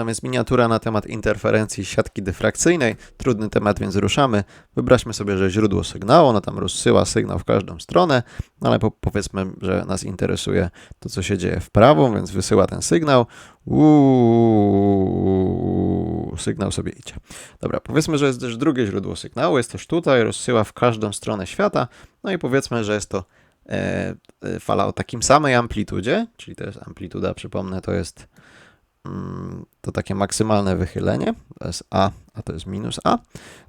Tam jest miniatura na temat interferencji siatki dyfrakcyjnej. Trudny temat, więc ruszamy. Wyobraźmy sobie, że źródło sygnału, ono tam rozsyła sygnał w każdą stronę, no ale po, powiedzmy, że nas interesuje to, co się dzieje w prawo, więc wysyła ten sygnał. Uuu, sygnał sobie idzie. Dobra, powiedzmy, że jest też drugie źródło sygnału, jest też tutaj, rozsyła w każdą stronę świata, no i powiedzmy, że jest to e, e, fala o takim samej amplitudzie, czyli to jest amplituda, przypomnę, to jest to takie maksymalne wychylenie, to jest A, a to jest minus A,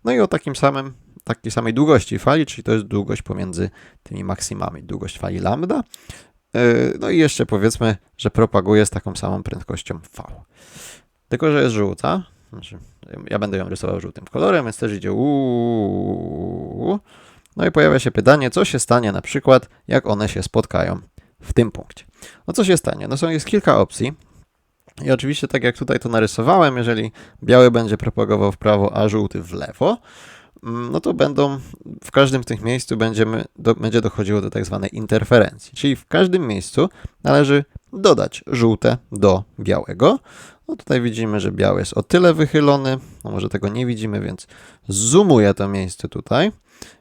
no i o takim samym, takiej samej długości fali, czyli to jest długość pomiędzy tymi maksimami, długość fali lambda, E, no i jeszcze powiedzmy, że propaguje z taką samą prędkością V. Tylko, że jest żółta, znaczy ja będę ją rysował żółtym kolorem, więc też idzie. No i pojawia się pytanie, co się stanie na przykład, jak one się spotkają w tym punkcie. No co się stanie? No są, jest kilka opcji. I oczywiście, tak jak tutaj to narysowałem, jeżeli biały będzie propagował w prawo, a żółty w lewo, mm, no to będą, w każdym z tych miejscu będziemy, do, będzie dochodziło do tak zwanej interferencji. Czyli w każdym miejscu należy dodać żółte do białego. No tutaj widzimy, że biały jest o tyle wychylony, no może tego nie widzimy, więc zoomuję to miejsce tutaj.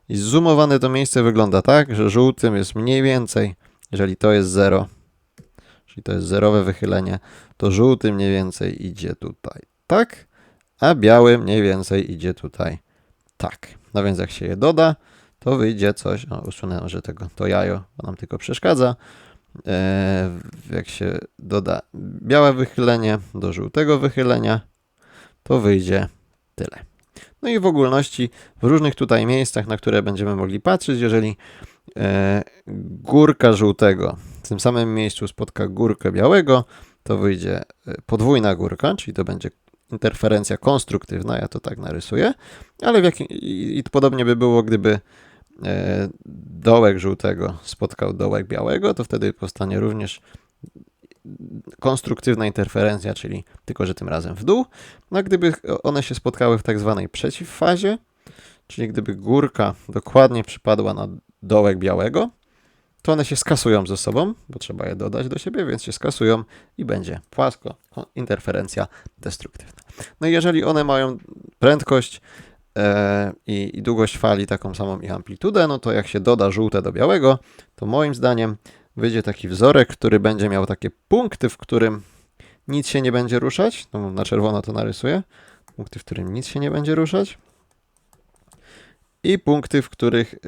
I zoomowane to miejsce wygląda tak, że żółtym jest mniej więcej, jeżeli to jest 0, to jest zerowe wychylenie, to żółty mniej więcej idzie tutaj tak, a biały mniej więcej idzie tutaj tak. No więc jak się je doda, to wyjdzie coś, no usunę może tego, to jajo, bo nam tylko przeszkadza. E, jak się doda białe wychylenie do żółtego wychylenia, to wyjdzie tyle. No i w ogólności w różnych tutaj miejscach, na które będziemy mogli patrzeć, jeżeli e, górka żółtego w tym samym miejscu spotka górkę białego, to wyjdzie e, podwójna górka, czyli to będzie interferencja konstruktywna, ja to tak narysuję, ale w jakim, i, i podobnie by było, gdyby e, dołek żółtego spotkał dołek białego, to wtedy powstanie również konstruktywna interferencja, czyli tylko, że tym razem w dół. No a gdyby one się spotkały w tak zwanej przeciwfazie, czyli gdyby górka dokładnie przypadła na dołek białego, to one się skasują ze sobą, bo trzeba je dodać do siebie, więc się skasują i będzie płasko, interferencja destruktywna. No i jeżeli one mają prędkość e, i, i długość fali taką samą i amplitudę, no to jak się doda żółte do białego, to moim zdaniem wyjdzie taki wzorek, który będzie miał takie punkty, w którym nic się nie będzie ruszać. No, na czerwono to narysuję. Punkty, w którym nic się nie będzie ruszać. I punkty, w których y,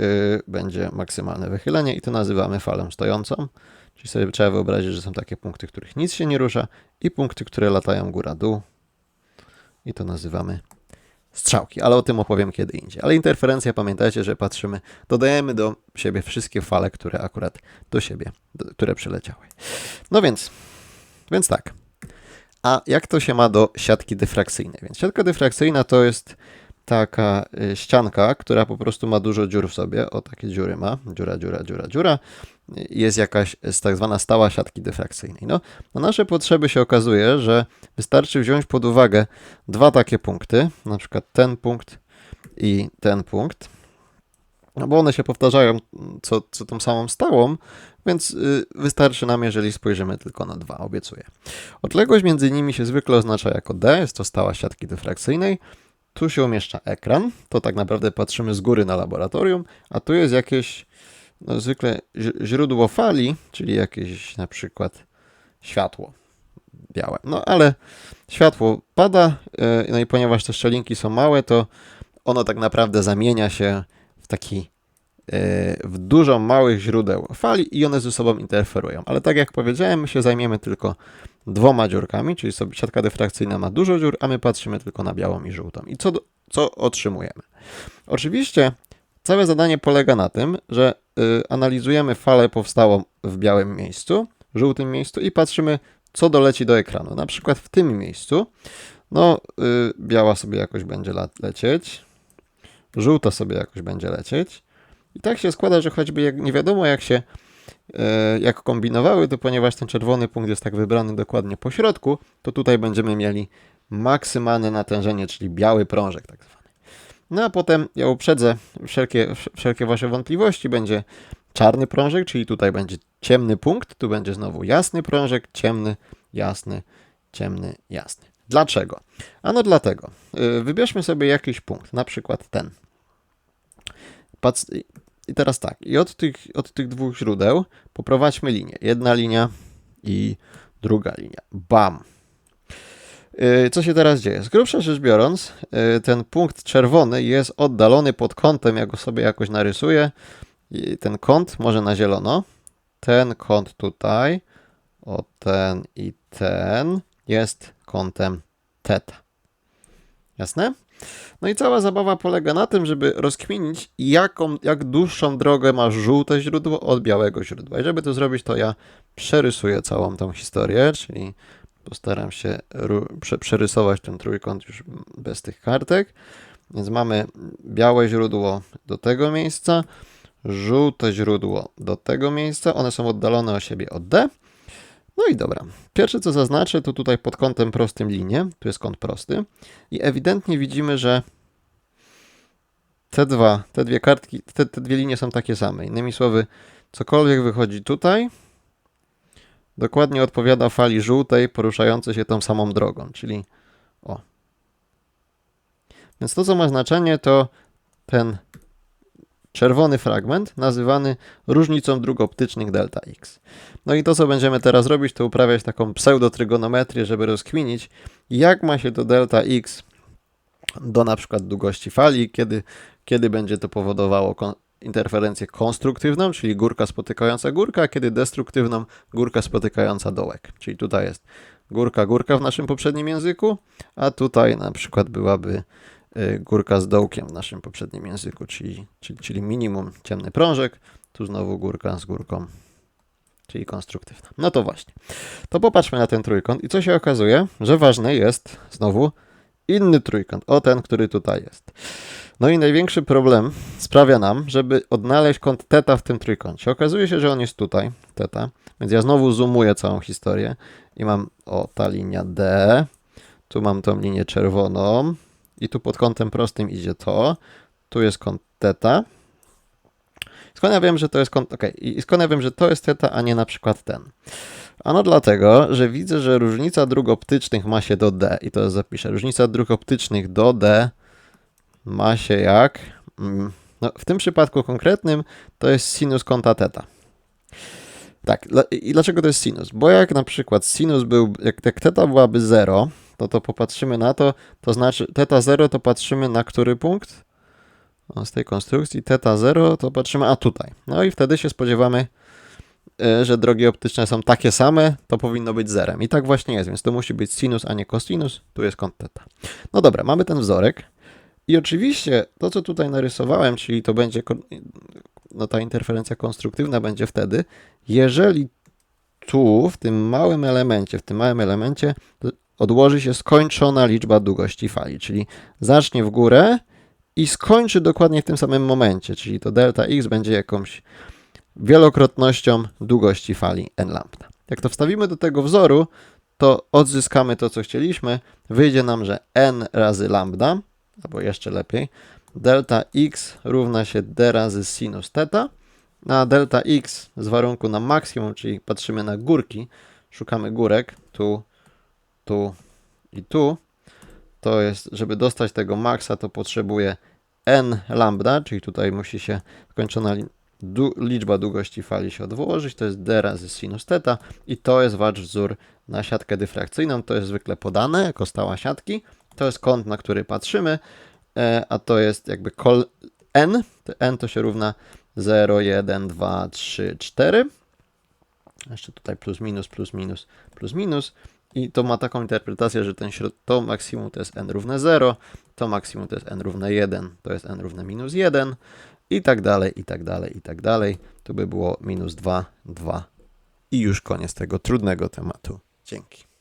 będzie maksymalne wychylenie, i to nazywamy falą stojącą. Czyli sobie trzeba wyobrazić, że są takie punkty, w których nic się nie rusza, i punkty, które latają góra-dół. I to nazywamy strzałki, ale o tym opowiem kiedy indziej. Ale interferencja, pamiętajcie, że patrzymy, dodajemy do siebie wszystkie fale, które akurat do siebie, do, które przyleciały. No więc, więc tak. A jak to się ma do siatki dyfrakcyjnej? Więc siatka dyfrakcyjna to jest taka y, ścianka, która po prostu ma dużo dziur w sobie. O, takie dziury ma. Dziura, dziura, dziura, dziura. Jest jakaś tak zwana stała siatki dyfrakcyjnej. No, na nasze potrzeby się okazuje, że wystarczy wziąć pod uwagę dwa takie punkty, na przykład ten punkt i ten punkt, no bo one się powtarzają co, co tą samą stałą, więc y, wystarczy nam, jeżeli spojrzymy tylko na dwa, obiecuję. Odległość między nimi się zwykle oznacza jako D, jest to stała siatki dyfrakcyjnej, tu się umieszcza ekran, to tak naprawdę patrzymy z góry na laboratorium, a tu jest jakieś no, zwykle źródło fali, czyli jakieś na przykład światło białe. No ale światło pada, e, no i ponieważ te szczelinki są małe, to ono tak naprawdę zamienia się w taki w dużo małych źródeł fali i one ze sobą interferują. Ale tak jak powiedziałem, my się zajmiemy tylko dwoma dziurkami, czyli sobie siatka dyfrakcyjna ma dużo dziur, a my patrzymy tylko na białą i żółtą. I co, co otrzymujemy? Oczywiście całe zadanie polega na tym, że y, analizujemy falę powstałą w białym miejscu, żółtym miejscu i patrzymy, co doleci do ekranu. Na przykład w tym miejscu, no, y, biała sobie jakoś będzie lecieć, żółta sobie jakoś będzie lecieć. I tak się składa, że choćby jak, nie wiadomo, jak się E, jak kombinowały, to ponieważ ten czerwony punkt jest tak wybrany dokładnie po środku, to tutaj będziemy mieli maksymalne natężenie, czyli biały prążek tak zwany. No a potem ja uprzedzę wszelkie, wszelkie wasze wątpliwości, będzie czarny prążek, czyli tutaj będzie ciemny punkt, tu będzie znowu jasny prążek, ciemny, jasny, ciemny, jasny. Dlaczego? Ano dlatego. Y, Wybierzmy sobie jakiś punkt, na przykład ten. I teraz tak, i od tych, od tych dwóch źródeł poprowadźmy linię. Jedna linia i druga linia. Bam! Y, Co się teraz dzieje? Z grubsza rzecz biorąc, y, ten punkt czerwony jest oddalony pod kątem, ja go sobie jakoś narysuję. Ten kąt może na zielono. Ten kąt tutaj, o ten i ten jest kątem θ. Jasne? No i cała zabawa polega na tym, żeby rozkminić, jaką, jak dłuższą drogę ma żółte źródło od białego źródła. I żeby to zrobić, to ja przerysuję całą tą historię, czyli postaram się prze- przerysować ten trójkąt już bez tych kartek. Więc mamy białe źródło do tego miejsca, żółte źródło do tego miejsca. One są oddalone o siebie od D. No i dobra. Pierwsze co zaznaczę, to tutaj pod kątem prostym linię. Tu jest kąt prosty. I ewidentnie widzimy, że te dwa, te dwie kartki, te, te dwie linie są takie same. Innymi słowy, cokolwiek wychodzi tutaj, dokładnie odpowiada fali żółtej poruszającej się tą samą drogą, czyli o. Więc to, co ma znaczenie, to ten czerwony fragment nazywany różnicą dróg optycznych delta x. No i to, co będziemy teraz robić, to uprawiać taką pseudotrygonometrię, żeby rozkminić, jak ma się to delta x do na przykład długości fali, kiedy, kiedy będzie to powodowało kon- interferencję konstruktywną, czyli górka spotykająca górka, a kiedy destruktywną, górka spotykająca dołek. Czyli tutaj jest górka, górka w naszym poprzednim języku, a tutaj na przykład byłaby górka z dołkiem w naszym poprzednim języku, czyli, czyli, czyli minimum ciemny prążek, tu znowu górka z górką, czyli konstruktywna. No to właśnie. To popatrzmy na ten trójkąt i co się okazuje, że ważny jest znowu inny trójkąt, o ten, który tutaj jest. No i największy problem sprawia nam, żeby odnaleźć kąt θ w tym trójkącie. Okazuje się, że on jest tutaj, θ, więc ja znowu zoomuję całą historię i mam, o, ta linia D, tu mam tą linię czerwoną i tu pod kątem prostym idzie to. Tu jest kąt teta. Skąd ja wiem, że to jest kąt. Okay. I skąd ja wiem, że to jest teta, a nie na przykład ten. Ano dlatego, że widzę, że różnica dróg optycznych ma się do D. I to zapiszę. Różnica dróg optycznych do D ma się jak. Mm. No, w tym przypadku konkretnym to jest sinus kąta teta. Tak, i dlaczego to jest sinus? Bo jak na przykład sinus był, jak, jak teta byłaby 0, to to popatrzymy na to, to znaczy theta 0 to patrzymy na który punkt z tej konstrukcji, theta 0 to patrzymy, a tutaj. No i wtedy się spodziewamy, e, że drogi optyczne są takie same, to powinno być zerem. I tak właśnie jest, więc to musi być sinus, a nie cosinus, tu jest kąt theta. No dobra, mamy ten wzorek. I oczywiście to, co tutaj narysowałem, czyli to będzie, no ta interferencja konstruktywna będzie wtedy, jeżeli tu, w tym małym elemencie, w tym małym elemencie odłoży się skończona liczba długości fali, czyli zacznie w górę i skończy dokładnie w tym samym momencie, czyli to delta x będzie jakąś wielokrotnością długości fali n lambda. Jak to wstawimy do tego wzoru, to odzyskamy to, co chcieliśmy. Wyjdzie nam, że n razy lambda, albo jeszcze lepiej, delta x równa się d razy sinus θ, a delta x z warunku na maksimum, czyli patrzymy na górki, szukamy górek, tu, tu i tu, to jest, żeby dostać tego maksa, to potrzebuje n lambda, czyli tutaj musi się skończona liczba długości fali się odłożyć, to jest d razy sinus θ i to jest wasz wzór na siatkę dyfrakcyjną, to jest zwykle podane jako stała siatki, to jest kąt, na który patrzymy, e, a to jest jakby kol n, to n to się równa 0, 1, 2, 3, 4. Jeszcze tutaj plus, minus, plus, minus, plus, minus. I to ma taką interpretację, że ten środ... to maksimum to jest n równe 0, to maksimum to jest n równe 1, to jest n równe minus 1 i tak dalej, i tak dalej, i tak dalej. Tu by było minus 2, 2 i już koniec tego trudnego tematu. Dzięki.